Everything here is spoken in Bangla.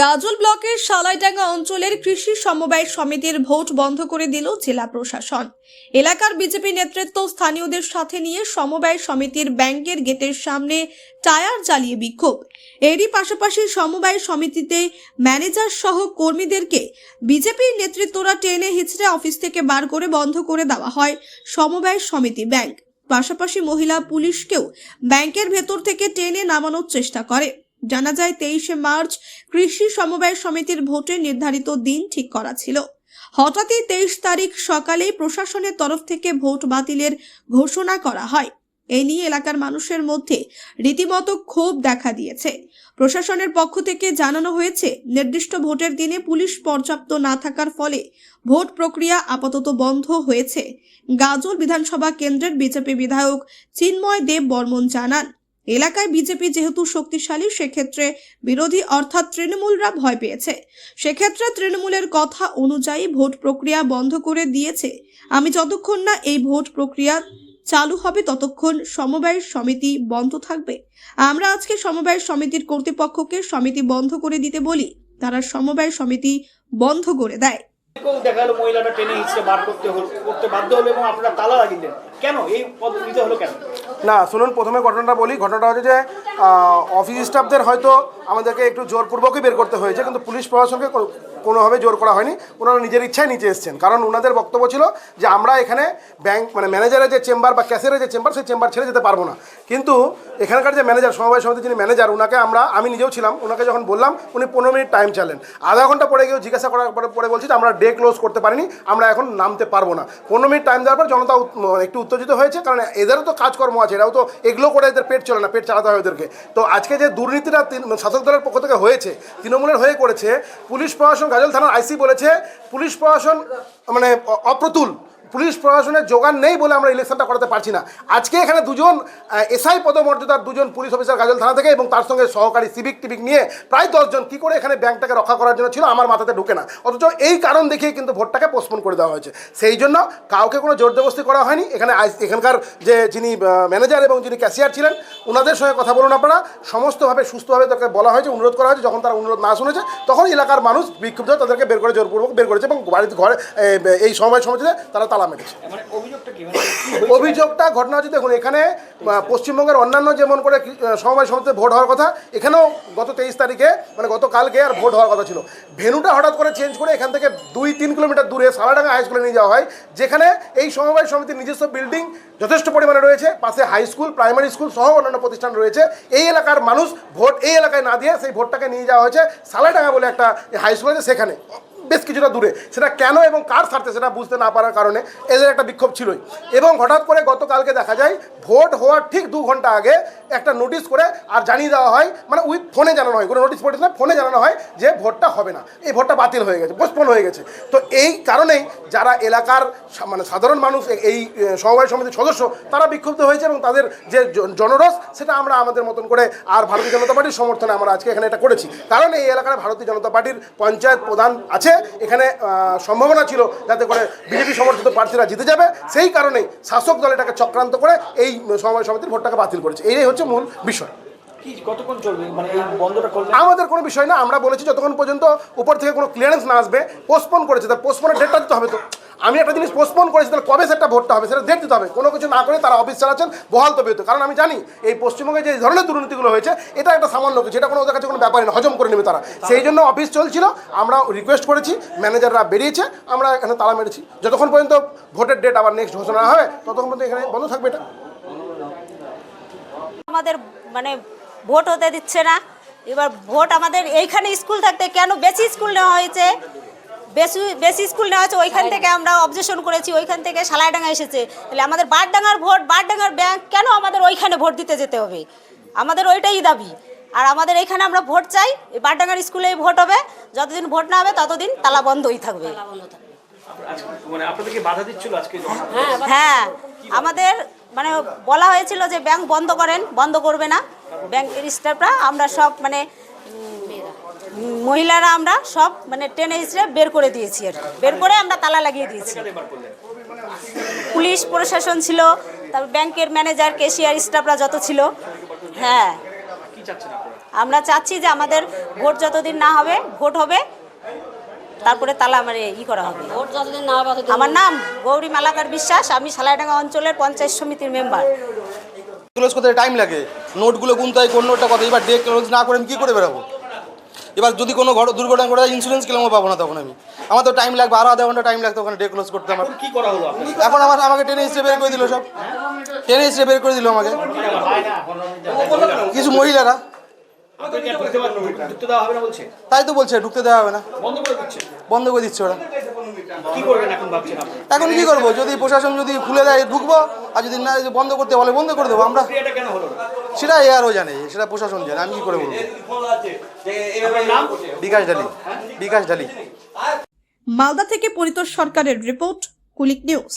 গাজল ব্লকের সালাইডাঙ্গা অঞ্চলের কৃষি সমবায় সমিতির ভোট বন্ধ করে দিল জেলা প্রশাসন। এলাকার বিজেপি নেতৃত্ব স্থানীয়দের সাথে নিয়ে সমবায় সমিতির ব্যাংকের গেটের সামনে টায়ার জ্বালিয়ে বিক্ষোভ। এরই পাশাপাশি সমবায় সমিতিতে ম্যানেজার সহ কর্মীদেরকে বিজেপির নেতৃত্বরা টেনে হিচড়ে অফিস থেকে বার করে বন্ধ করে দেওয়া হয় সমবায় সমিতি ব্যাংক। পাশাপাশি মহিলা পুলিশকেও ব্যাংকের ভেতর থেকে টেনে নামানোর চেষ্টা করে। জানা যায় তেইশে মার্চ কৃষি সমবায় সমিতির ভোটের নির্ধারিত দিন ঠিক করা ছিল। হঠাৎই তেইশ তারিখ সকালেই প্রশাসনের তরফ থেকে ভোট বাতিলের ঘোষণা করা হয়। এ নিয়ে এলাকার মানুষের মধ্যে রীতিমতো ক্ষোভ দেখা দিয়েছে। প্রশাসনের পক্ষ থেকে জানানো হয়েছে, নির্দিষ্ট ভোটের দিনে পুলিশ পর্যাপ্ত না থাকার ফলে ভোট প্রক্রিয়া আপাতত বন্ধ হয়েছে। গাজল বিধানসভা কেন্দ্রের বিজেপি বিধায়ক চিন্ময় দেব বর্মন জানান এলাকায় বিজেপি যেহেতু শক্তিশালী, সেক্ষেত্রে বিরোধী অর্থাৎ তৃণমূলরা ভয় পেয়েছে। সেক্ষেত্রে তৃণমূলের কথা অনুযায়ী ভোট প্রক্রিয়া বন্ধ করে দিয়েছে। আমি যতক্ষণ না এই ভোট প্রক্রিয়া চালু হবে, ততক্ষণ সমবায় সমিতি বন্ধ থাকবে। আমরা আজকে সমবায় সমিতির কর্তৃপক্ষকে সমিতি বন্ধ করে দিতে বলি। তারা সমবায় সমিতি বন্ধ করে দেয়। দেখা মহিলাটা টেনে হিচড়ে বার করতে করতে বাধ্য হলো এবং আপনারা তালা লাগিয়ে দিলেন। কেন? এই পদ্ধতিতে হলো কেন? না, শুনুন, প্রথমে ঘটনাটা বলি। ঘটনাটা হচ্ছে যে অফিস স্টাফদের হয়তো আমাদেরকে একটু জোরপূর্বকই বের করতে হয়েছে, কিন্তু পুলিশ প্রশাসনকে কোনোভাবে জোর করা হয়নি। ওনারা নিজের ইচ্ছায় নিচে এসেছেন। কারণ ওনাদের বক্তব্য ছিল যে আমরা এখানে ব্যাংক মানে ম্যানেজারের যে চেম্বার বা ক্যাশের যে চেম্বার, সেই চেম্বার ছেড়ে যেতে পারব না। কিন্তু এখানকার যে ম্যানেজার, সমবায় সমিতির যিনি ম্যানেজার ওনাকে আমরা, আমি নিজেও ছিলাম ওনাকে যখন বললাম, উনি পনেরো মিনিট টাইম চালেন। আধা ঘণ্টা পরে গিয়েও জিজ্ঞাসা করার পরে বলছি যে আমরা ডে ক্লোজ করতে পারিনি, আমরা এখন নামতে পারব না। পনেরো মিনিট টাইম দেওয়ার পর জনতা একটু উত্তেজিত হয়েছে, কারণ এদেরও তো কাজকর্ম আছে, এরাও তো এগুলো করে এদের পেট চলে না, পেট চালাতে হয় ওদেরকে। তো আজকে যে দুর্নীতিটা তিন- শাসক দলের পক্ষ থেকে হয়েছে, তৃণমূলের হয়ে করেছে, পুলিশ প্রশাসন গাজল থানার আইসি বলেছে পুলিশ প্রশাসন মানে অপ্রতুল। পুলিশ প্রশাসনের যোগান নেই বলে আমরা ইলেকশনটা করাতে পারছি না। আজকে এখানে দুজন এসআই পদমর্যাদার দুজন পুলিশ অফিসার গাজল থানা থেকে এবং তার সঙ্গে সহকারী সিভিক টিভিক নিয়ে প্রায় দশজন কী করে এখানে ব্যাংকটাকে রক্ষা করার জন্য ছিল আমার মাথাতে ঢুকে না। অথচ এই কারণ দেখিয়ে কিন্তু ভোটটাকে পোস্টপোন করে দেওয়া হয়েছে। সেই জন্য কাউকে কোনো জোরজবস্তি করা হয়নি। এখানে এখানকার যে যিনি ম্যানেজার এবং যিনি ক্যাশিয়ার ছিলেন ওনাদের সঙ্গে কথা বলুন আপনারা। সমস্তভাবে সুস্থভাবে তাকে বলা হয়েছে, অনুরোধ করা হয়েছে। যখন তারা অনুরোধ না শুনেছে, তখন এলাকার মানুষ বিক্ষুব্ধ তাদেরকে বের করে জোরপূর্বক বের করেছে এবং বাড়িতে ঘরে এই সময় সমিতিতে তারা তালা মেরেছে মানে অভিযোগটা মানে? অভিযোগটা ঘটনা হচ্ছে দেখুন এখানে পশ্চিমবঙ্গের অন্যান্য যেমন করে সমবায় সমিতিতে ভোট হওয়ার কথা এখানেও গত তেইশ তারিখে মানে গতকালকে আর ভোট হওয়ার কথা ছিল। ভেনুটা হঠাৎ করে চেঞ্জ করে এখান থেকে দুই তিন কিলোমিটার দূরে সালাডাঙ্গা হাই স্কুলে নিয়ে যাওয়া হয় যেখানে এই সমবায় সমিতির নিজস্ব বিল্ডিং যথেষ্ট পরিমাণে রয়েছে পাশে হাই স্কুল প্রাইমারি স্কুল সহ অন্যান্য প্রতিষ্ঠান রয়েছে। এই এলাকার মানুষ ভোট এই এলাকায় না দিয়ে সেই ভোটটাকে নিয়ে যাওয়া হয়েছে সালাডাঙ্গা বলে একটা হাই স্কুল আছে সেখানে। বেশ কিছুটা দূরে। সেটা কেন এবং কার স্বার্থে সেটা বুঝতে না পারার কারণে এদের একটা বিক্ষোভ ছিলই। এবং হঠাৎ করে গতকালকে দেখা যায়, ভোট হওয়ার ঠিক দু ঘণ্টা আগে একটা নোটিশ করে আর জানিয়ে দেওয়া হয় মানে উইথ ফোনে জানানো হয়। কোনো নোটিশ ফোটিস না, ফোনে জানানো হয় যে ভোটটা হবে না। এই ভোটটা বাতিল হয়ে গেছে পোস্টপোন হয়ে গেছে। তো এই কারণেই যারা এলাকার মানে সাধারণ মানুষ এই সমবায় সমিতির সদস্য, তারা বিক্ষুব্ধ হয়েছে এবং তাদের যে জন- জনরস সেটা আমরা আমাদের মতন করে আর ভারতীয় জনতা পার্টির সমর্থনে আমরা আজকে এখানে এটা করেছি। কারণ এই এলাকার ভারতীয় জনতা পার্টির পঞ্চায়েত প্রধান আছে এখানে সম্ভাবনা ছিল যাতে করে বিজেপি সমর্থিত প্রার্থীরা জিতে যাবে। সেই কারণে শাসক দল এটাকে চক্রান্ত করে এই সমবায় সমিতির ভোটটাকে বাতিল করেছে। এই হচ্ছে মূল বিষয়। মানে আমাদের কোনো বিষয় না আমরা বলেছি যতক্ষণ পর্যন্ত উপর থেকে কোনো ক্লিয়ারেন্স না আসবে পোস্টপোন করেছে। তার পোস্টপোনের ডেটটা দিতে হবে তো। আমি একটা জিনিস পোস্টপোন করেছি, তাহলে কবে সেটা ভোটটা হবে? সেটা ডেট দিতে হবে। কোনো কিছু না করে তারা অফিস চালাচ্ছেন বহাল তবে কারণ আমি জানি, এই পশ্চিমবঙ্গে যে ধরনের দুর্নীতিগুলো হয়েছে, এটা একটা সামান্য কিছু এটা কোনো ওদের কাছে কোনো ব্যাপারই না, হজম করে নেবে তারা। সেই জন্য অফিস চলছিল, আমরা রিকোয়েস্ট করেছি ম্যানেজাররা বেরিয়েছে, আমরা এখানে তালা মেরেছি। যতক্ষণ পর্যন্ত ভোটের ডেট আবার নেক্সট ঘোষণা হবে, ততক্ষণ পর্যন্ত এখানে বন্ধ থাকবে এটা। আমাদের মানে ভোট হতে দিচ্ছে না। এবার ভোট আমাদের এইখানে স্কুল থাকতে কেন বেশি স্কুল নেওয়া হয়েছে? বেশি বেশি স্কুল নেওয়া হয়েছে ওইখান থেকে আমরা অবজেকশন করেছি ওইখান থেকে সালাইডাঙ্গা এসেছে। তাহলে আমাদের বারডাঙ্গার ভোট বারডাঙ্গার ব্যাংক কেন আমাদের ওইখানে ভোট দিতে যেতে হবে? আমাদের ওইটাই দাবি। আর আমাদের এইখানে আমরা ভোট চাই এই বারডাঙ্গার স্কুলেই ভোট হবে যতদিন ভোট না হবে ততদিন তালা বন্ধই থাকবে। মানে আজকে? হ্যাঁ আমাদের মানে বলা হয়েছিল যে ব্যাংক বন্ধ করেন বন্ধ করবে না। ব্যাংকের স্টাফরা আমরা সব মানে মহিলারা আমরা সব মানে টেনে হিসেবে বের করে দিয়েছি আর কি। বের করে আমরা তালা লাগিয়ে দিয়েছি। পুলিশ প্রশাসন ছিল তারপর ব্যাংকের ম্যানেজার ক্যাশিয়ার স্টাফরা যত ছিল। হ্যাঁ। আমরা চাচ্ছি যে আমাদের ভোট যতদিন না হবে ভোট হবে তারপরে তালা আমার ই করা হবে। ভোট না হবে আমার নাম গৌরী মালাকার বিশ্বাস আমি সালাইডাঙ্গা অঞ্চলের পঞ্চায়েত সমিতির মেম্বার। ক্লোজ করতে টাইম লাগে? নোটগুলো গুনতে হয় কোন নোটটা কত? এবার ডে ক্লোজ না করে আমি কী করে বেরোবো? এবার যদি কোনো ঘর দুর্ঘটনা ঘটে ইন্স্যুরেন্স ক্লেমও পাবো না তখন আমি। আমার তো টাইম লাগবে আরও আধা ঘণ্টা টাইম লাগতো ওখানে ডে ক্লোজ করতে আমার। এখন কি করা হলো এখন আমার আমাকে টেনে হিসেবে বের করে দিল সব। টেনে হিসেবে বের করে দিল আমাকে। কিছু মহিলারা। আর তাই তো বলছে ঢুকতে দেওয়া হবে না। বন্ধ করে দিচ্ছে? ওরা। এখন কি করব? যদি প্রশাসন যদি খুলে দেয় ঢুকবো। আর যদি না যদি বন্ধ করতে বলে বন্ধ করে দেবো আমরা? সেটা এ আরও জানে, সেটা প্রশাসন জানে, আমি কি করে বলব? বিকাশ ডালি বিকাশ ডালি মালদা থেকে পরিতোষ সরকারের রিপোর্ট, কুলিক নিউজ।